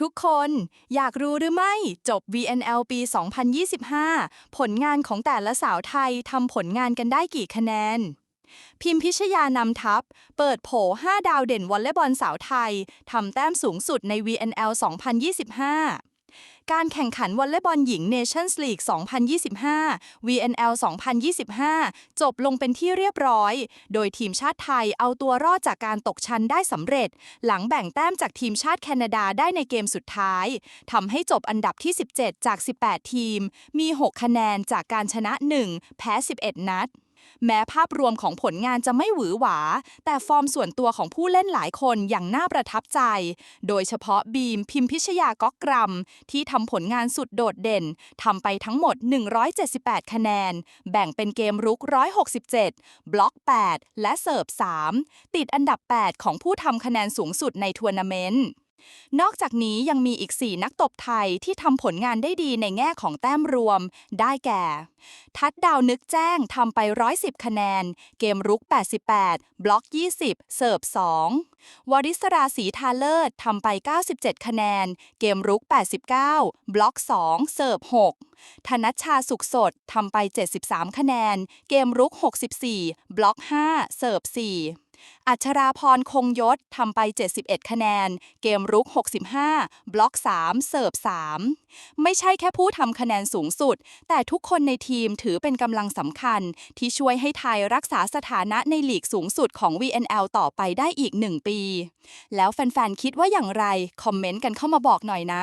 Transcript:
ทุกคน อยากรู้หรือไม่ จบ VNL ปี 2025 ผลงานของแต่ละสาวไทยทำผลงานกันได้กี่คะแนน พิมพิชยานำทัพ เปิดโผ 5 ดาวเด่นวอลเลย์บอลสาวไทยทำแต้มสูงสุดใน VNL 2025 การแข่งขันวอลเลย์บอลหญิง Nations League 2025 VNL 2025 จบลงเป็นที่เรียบร้อย โดยทีมชาติไทยเอาตัวรอดจากการตกชั้นได้สำเร็จ หลังแบ่งแต้มจากทีมชาติแคนาดาได้ในเกมสุดท้ายทำให้จบอันดับที่ 17 จาก 18 ทีม มี 6 คะแนนจากการชนะ 1 แพ้ 11 นัด แม้ภาพรวมของผลงานจะไม่หวือหวา แต่ฟอร์มส่วนตัวของผู้เล่นหลายคนอย่างน่าประทับใจ โดยเฉพาะบีมพิมพิชยาก๊อกกรัม ที่ทำผลงานสุดโดดเด่นทำไปทั้งหมด 178 คะแนน แบ่งเป็นเกมรุก 167 บล็อก 8 และเสิร์ฟ 3 ติดอันดับ 8 ของผู้ทำคะแนนสูงสุดในทัวร์นาเมนต์ นอกจากนี้ยังมีอีก 4 นักตบไทยที่ทำผลงานได้ดีในแง่ของแต้มรวม ได้แก่ ทัดดาวนึกแจ้งทำไป 110 คะแนน เกมรุก 88 บล็อก 20 เสิร์ฟ 2 วริศราศรีทาเลิศทำไป 97 คะแนน เกมรุก 89 บล็อก 2 เสิร์ฟ 6 ธนัชชาสุขสดทำไป 73 คะแนน เกมรุก 64 บล็อก 5 เสิร์ฟ 4 อัชราพรคงยศทำไป 71 คะแนน เกมรุก 65 บล็อก 3 เสิร์ฟ 3 ไม่ใช่แค่ผู้ทำคะแนนสูงสุด แต่ทุกคนในทีมถือเป็นกำลังสำคัญ ที่ช่วยให้ไทยรักษาสถานะในลีกสูงสุดของ VNL ต่อไปได้อีกหนึ่งปี แล้วแฟนๆ คิดว่าอย่างไร คอมเมนต์กันเข้ามาบอกหน่อยนะ